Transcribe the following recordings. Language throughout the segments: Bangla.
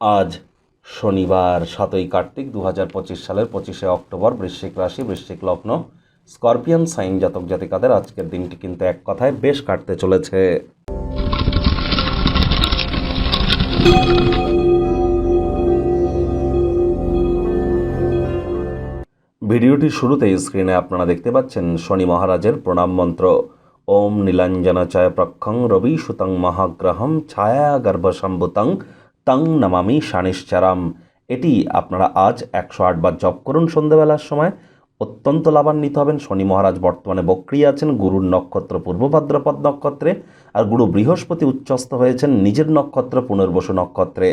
আজ শনিবার সাতই কার্তিক দু হাজার পঁচিশ সালের পঁচিশে অক্টোবর বৃশ্চিক রাশি, বৃশ্চিক লগ্ন, স্করপিয়ান সাইন জাতক জাতিকাদের আজকের দিনটি কিন্তু এক কথায় বেশ কাটতে চলেছে। ভিডিওটির শুরুতেই স্ক্রিনে আপনারা দেখতে পাচ্ছেন শনি মহারাজের প্রণাম মন্ত্র। ওম নীলাঞ্জনাচায় প্রক্ষং রবি সুতং মহাগ্রহম ছায়া গর্ভসম্ভুতং তং নমামি শানিশ্চারাম। এটি আপনারা আজ একশো আটবার জপ করুন সন্ধ্যাবেলার সময়। অত্যন্ত লাভান্বিত হবেন। শনি মহারাজ বর্তমানে বক্রিয় আছেন। গুরুর নক্ষত্র পূর্ব ভাদ্রপদ নক্ষত্রে। আর গুরু বৃহস্পতি উচ্চস্থ হয়েছেন নিজের নক্ষত্র পুনর্বসু নক্ষত্রে।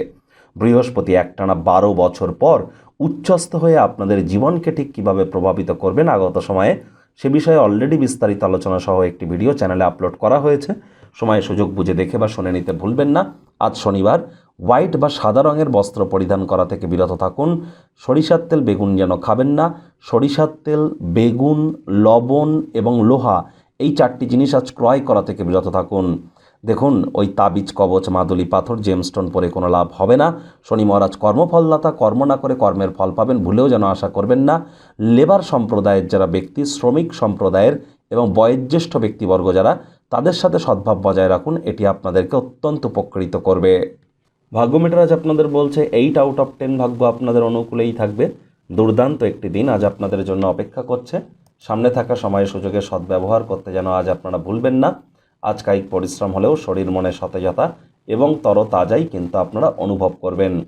বৃহস্পতি একটানা বারো বছর পর উচ্চস্থ হয়ে আপনাদের জীবনকে ঠিক কীভাবে প্রভাবিত করবেন আগত সময়ে, সে বিষয়ে অলরেডি বিস্তারিত আলোচনা সহ একটি ভিডিও চ্যানেলে আপলোড করা হয়েছে। সময় সুযোগ বুঝে দেখে বা শুনে নিতে ভুলবেন না। আজ শনিবার হোয়াইট বা সাদা রঙের বস্ত্র পরিধান করা থেকে বিরত থাকুন। সরিষার তেল বেগুন যেন খাবেন না। সরিষার তেল, বেগুন, লবণ এবং লোহা এই চারটি জিনিস আজ ক্রয় করা থেকে বিরত থাকুন। দেখুন, ওই তাবিজ, কবচ, মাদুলি, পাথর জেমস্টোন পরে কোনো লাভ হবে না। শনি মহারাজ কর্মফলদাতা, কর্ম না করে কর্মের ফল পাবেন ভুলেও যেন আশা করবেন না। লেবার সম্প্রদায়ের যারা ব্যক্তি, শ্রমিক সম্প্রদায়ের এবং বয়োজ্যেষ্ঠ ব্যক্তিবর্গ যারা, তাদের সাথে সদ্ভাব বজায় রাখুন। এটি আপনাদেরকে অত্যন্ত উপকৃত করবে। ভাগ্য মিটার আজ আপনাদের বলছে এইট আউট অফ টেন ভাগ্য আপনাদের অনুকূলেই থাকবে। দুর্দান্ত একটি দিন আজ আপনাদের জন্য অপেক্ষা করছে। সামনে থাকা সময় সুযোগে সদ্ব্যবহার করতে যেন আজ আপনারা ভুলবেন না। আজ কায়িক পরিশ্রম হলেও শরীর মনে সতেজতা এবং তরতাজাই কিন্তু আপনারা অনুভব করবেন।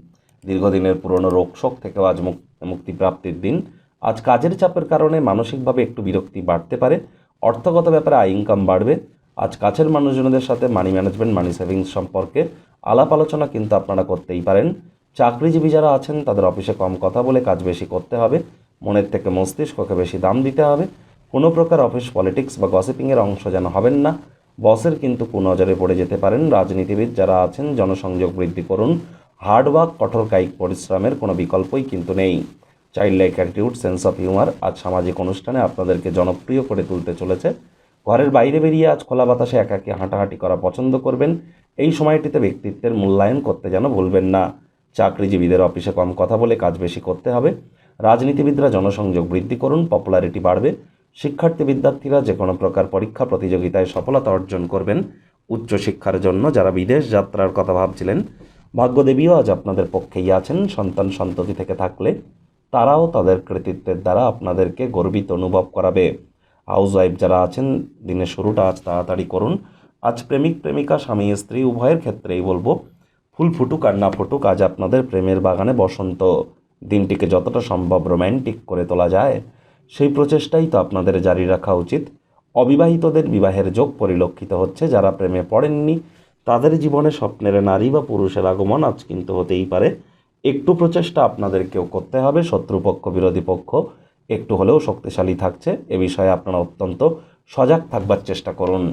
দীর্ঘদিনের পুরনো রোগশোক থেকেও আজ মুক- মুক্তিপ্রাপ্তির দিন। আজ কাজের চাপের কারণে মানসিকভাবে একটু বিরক্তি বাড়তে পারে। অর্থগত ব্যাপারে আয় ইনকাম বাড়বে। আজ কাছের মানুষজনদের সাথে মানি ম্যানেজমেন্ট মানি সেভিংস সম্পর্কে আলাপ আলোচনা কিন্তু আপনারা করতেই পারেন। চাকরিজীবী যারা আছেন, তাদের অফিসে কম কথা বলে কাজ বেশি করতে হবে। মনের থেকে মস্তিষ্ককে বেশি দাম দিতে হবে। কোনো প্রকার অফিস পলিটিক্স বা গসিপিংয়ের অংশ যেন হবেন না। বসের কিন্তু কুনজরে পড়ে যেতে পারেন। রাজনীতিবিদ যারা আছেন, জনসংযোগ বৃদ্ধি করুন। হার্ডওয়ার্ক কঠোর কায়িক পরিশ্রমের কোনো বিকল্পই কিন্তু নেই। Child like attitude, sense of humour আজ সামাজিক অনুষ্ঠানে আপনাদেরকে জনপ্রিয় করে তুলতে চলেছে। ঘরের বাইরে বেরিয়ে আজ খোলা বাতাসে একাকী হাঁটাহাঁটি করা পছন্দ করবেন। এই সময়টিতে ব্যক্তিত্বের মূল্যায়ন করতে যেন ভুলবেন না। চাকরিজীবীদের অফিসে কম কথা বলে কাজ বেশি করতে হবে। রাজনীতিবিদরা জনসংযোগ বৃদ্ধি করুন, পপুলারিটি বাড়বে। শিক্ষার্থী বিদ্যার্থীরা যে কোনো প্রকার পরীক্ষা প্রতিযোগিতায় সফলতা অর্জন করবেন। উচ্চশিক্ষার জন্য যারা বিদেশ যাত্রার কথা ভাবছিলেন, ভাগ্যদেবীও আজ আপনাদের পক্ষেই আছেন। সন্তান সন্ততি থেকে থাকলে তারাও তাদের কৃতিত্বের দ্বারা আপনাদেরকে গর্বিত অনুভব করাবে। হাউস ওয়াইফ যারা আছেন, দিনের শুরুটা আজ তাড়াতাড়ি করুন। আজ প্রেমিক, প্রেমিকা, স্বামী, স্ত্রী, উভয়ের ক্ষেত্রেই বলব, ফুল ফুটুক আর না ফুটুক, আজ আপনাদের প্রেমের বাগানে বসন্ত দিনটিকে যতটা সম্ভব রোম্যান্টিক করে তোলা যায়, সেই প্রচেষ্টাই তো আপনাদের জারি রাখা উচিত। অবিবাহিতদের বিবাহের যোগ পরিলক্ষিত হচ্ছে, যারা প্রেমে পড়েননি, তাদের জীবনে স্বপ্নের নারী বা পুরুষের আগমন আজ কিন্তু হতেই পারে। একটু প্রচেষ্টা আপনাদেরকেও করতে হবে, শত্রুপক্ষ, বিরোধী পক্ষ একটু হলেও শক্তিশালী থাকছে। এ বিষয়ে আপনারা অত্যন্ত সজাগ থাকবার চেষ্টা করুন।